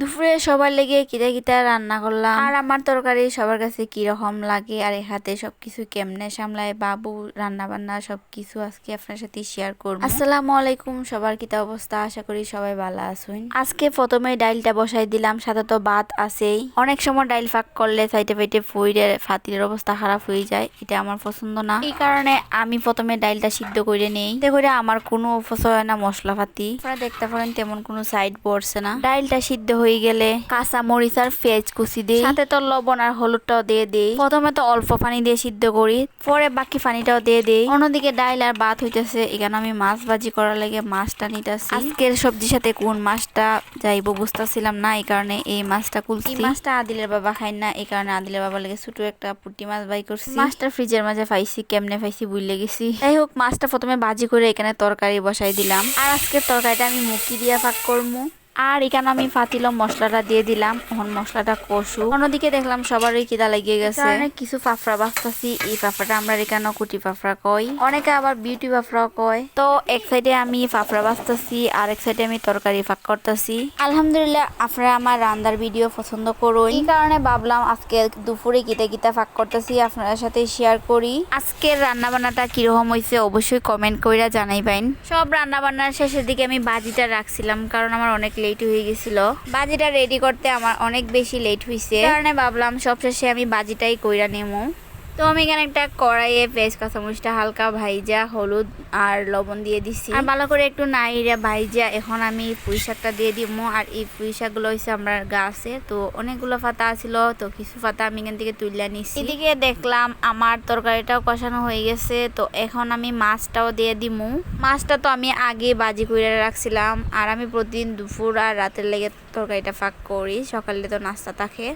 দুপুরে সবার লেগে কিতা কিতা রান্না করলাম। আর আমার তরকারি সবার কাছে কি রকম লাগে আর এই হাতে সবকিছু কেমনে সামলায় বাবু রান্না বান্না সবকিছু আজকে আপনার সাথে শেয়ার করব। আসসালামু আলাইকুম সবার কিতা অবস্থা? আশা করি সবাই ভালো আছেন। আজকে প্রথমে ডাইলটা বসাই দিলাম সাথে তো ভাত আছেই। অনেক সময় ডাইল ফাঁক করলে সাইডে ফাইটে ফুইরে ফাতিলের অবস্থা খারাপ হয়ে যায় এটা আমার পছন্দ না। এই কারণে আমি প্রথমে ডাইলটা সিদ্ধ করে নেই। দেখে আমার কোনো অপচয় না মশলা পাতি আপনারা দেখতে পারেন তেমন কোনো সাইড পড়ছে না। ডাইলটা সিদ্ধ হয়ে গেলে কাঁচা মরিচ আর পেঁয়াজ কুচি দিই। সাথে তো লবণ আর হলুদটাও দিয়ে দিই। প্রথমে তো অল্প পানি দিয়ে সিদ্ধ করি, পরে বাকি পানিটাও দিয়ে দিই। অন্যদিকে ডাইল আর ভাত হইতেছে, এখানে আমি মাছ ভাজি করার লাগে মাছটা নিতেছি। আজকের সবজির সাথে কোন মাছটা যাইবো বুঝতেছিলাম না, এই কারণে এই মাছটা কুলছি। মাছটা আদিলের বাবা খাই না, এই কারণে আদিলের বাবা লাগে ছোট একটা পুটি মাছ বাই করছি। মাছটা ফ্রিজের মাঝে পাইছি, কেমনে পাইছি বুঝলে গেছি। যাই হোক, মাছটা প্রথমে ভাজি করে এখানে তরকারি বসাই দিলাম। আর আজকের তরকারিটা আমি মুখি দিয়া পাক করব আর এখানে আমি ফাতিল মশলাটা দিয়ে দিলাম। এখন মশলাটা কষু। অন্যদিকে দেখলাম সবারই কিদা লাগিয়ে গেছে। অনেক কিছু ফাফড়া বাঁচতেছি। এই ফাফড়াটা আমরা এখানে কুটি ফাফড়া কই। অনেকে আবার বিউটি ফাফড়া কয়। তো এক সাইডে আমি ফাফড়া বাঁচতেছি আর এক সাইডে আমি তরকারি ফাঁক করতেছি। আলহামদুলিল্লাহ আপনারা আমার রান্নার ভিডিও পছন্দ করুন। এই কারণে ভাবলাম আজকে দুপুরে গীতা গীতা ফাঁক করতেছি আপনাদের সাথে শেয়ার করি। আজকের রান্না বান্নাটা কীরকম হয়েছে অবশ্যই কমেন্ট কইরা জানাইবেন। সব রান্না বান্নার শেষের দিকে আমি বাজিটা রাখছিলাম কারণ আমার অনেক লেট হয়ে গেছিল। বাজিটা রেডি করতে আমার অনেক বেশি লেট হয়েছে কারণে ভাবলাম সবশেষে আমি বাজিটাই কইরা নেব তো আমি এখানে একটা কড়াইয়ে পেঁয়াজ কাঁচামরিচটা হালকা ভাইজা হলুদ আর লবণ দিয়ে দিছি। আর ভালো করে একটু নাইরা ভাইজা এখন আমি পুঁই শাকটা দিয়ে দিব। আর এই পুঁই শাকগুলো হচ্ছে আমার গাছে তো অনেকগুলো পাতা আছিল তো কিছু পাতা আমি এখান থেকে তুলে নিচ্ছি এদিকে দেখলাম আমার তরকারিটাও কষানো হয়ে গেছে তো এখন আমি মাছটাও দিয়ে দিমু মাছটা তো আমি আগে বাজি করে রাখছিলাম আর আমি প্রতিদিন দুপুর আর রাতের লেগে তরকারিটা ফাঁক করি সকালে তো নাস্তা থাকে।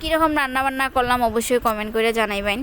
কীরকম রান্না বান্না করলাম অবশ্যই কমেন্ট করে জানাইবেন।